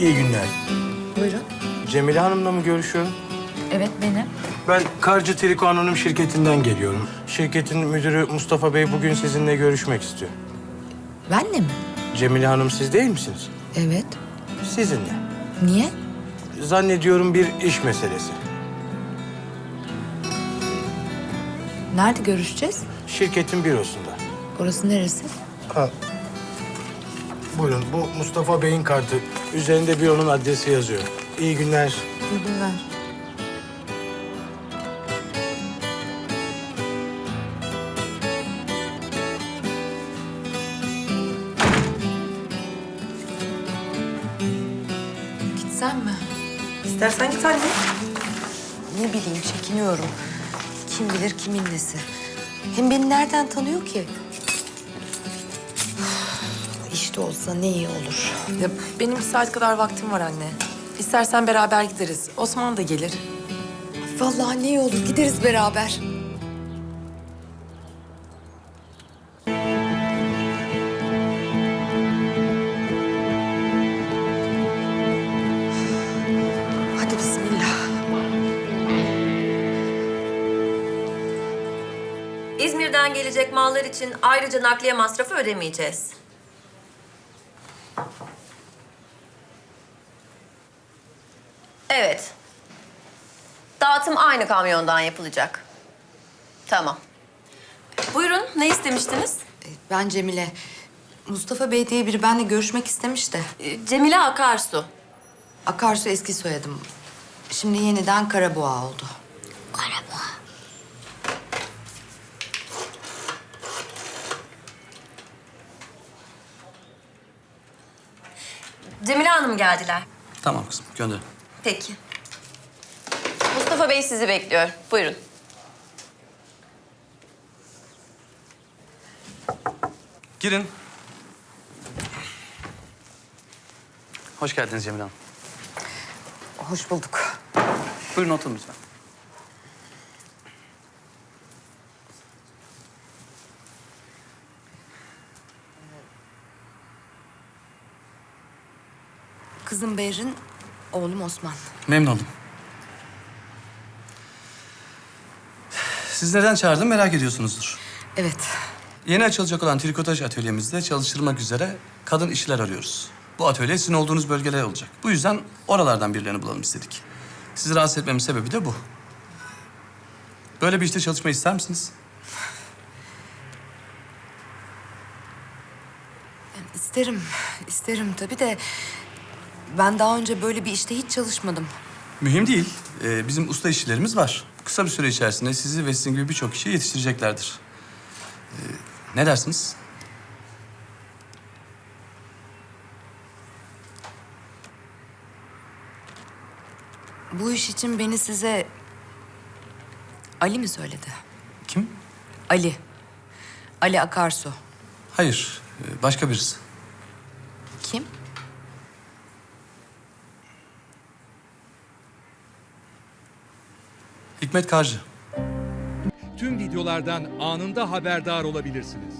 Buyurun. Cemile Hanım'la mı görüşüyorum? Evet benim. Ben Karcı Triko Anonim şirketinden geliyorum. Şirketin müdürü Mustafa Bey bugün sizinle görüşmek istiyor. Benle mi? Cemile Hanım siz değil misiniz? Evet. Sizinle. Niye? Zannediyorum bir iş meselesi. Nerede görüşeceğiz? Şirketin bürosunda. Orası neresi? Ha. Buyurun bu Mustafa Bey'in kartı. Üzerinde büronun adresi yazıyor. İyi günler. İyi günler. Gitsem mi? İstersen git anne. Ne bileyim çekiniyorum. Kim bilir kimin nesi. Hem beni nereden tanıyor ki? Olsa ne iyi olur. Ya, benim bir saat kadar vaktim var anne. İstersen beraber gideriz. Osman da gelir. Vallahi ne iyi olur gideriz beraber. Hadi bismillah. İzmir'den gelecek mallar için ayrıca nakliye masrafı ödemeyeceğiz. Evet. Dağıtım aynı kamyondan yapılacak. Tamam. Buyurun, ne istemiştiniz? Ee, Ben Cemile. Mustafa Bey diye biri benimle görüşmek istemiş de. Ee, Cemile Akarsu. Akarsu eski soyadım. Şimdi yeniden Karaboğa oldu. Karaboğa. Cemile Hanım geldiler. Tamam kızım gönder. Peki. Mustafa Bey sizi bekliyor. Buyurun. Girin. Hoş geldiniz Cemile Hanım. Hoş bulduk. Buyurun oturun lütfen. Kızım Behrin, oğlum Osman. Memnun oldum. Siz neden çağırdım merak ediyorsunuzdur. Evet. Yeni açılacak olan trikotaj atölyemizde çalıştırmak üzere kadın işçiler arıyoruz. Bu atölye sizin olduğunuz bölgeler olacak. Bu yüzden oralardan birilerini bulalım istedik. Sizi rahatsız etmemin sebebi de bu. Böyle bir işte çalışmayı ister misiniz? İsterim, isterim tabii de... Ben daha önce böyle bir işte hiç çalışmadım. Mühim değil. Ee, bizim usta işçilerimiz var. Kısa bir süre içerisinde sizi ve sizin gibi birçok kişiyi yetiştireceklerdir. Ee, ne dersiniz? Bu iş için beni size... Ali mi söyledi? Kim? Ali. Ali Akarsu. Hayır, ee, başka birisi. Kim? Hikmet Karcı. tüm videolardan anında haberdar olabilirsiniz.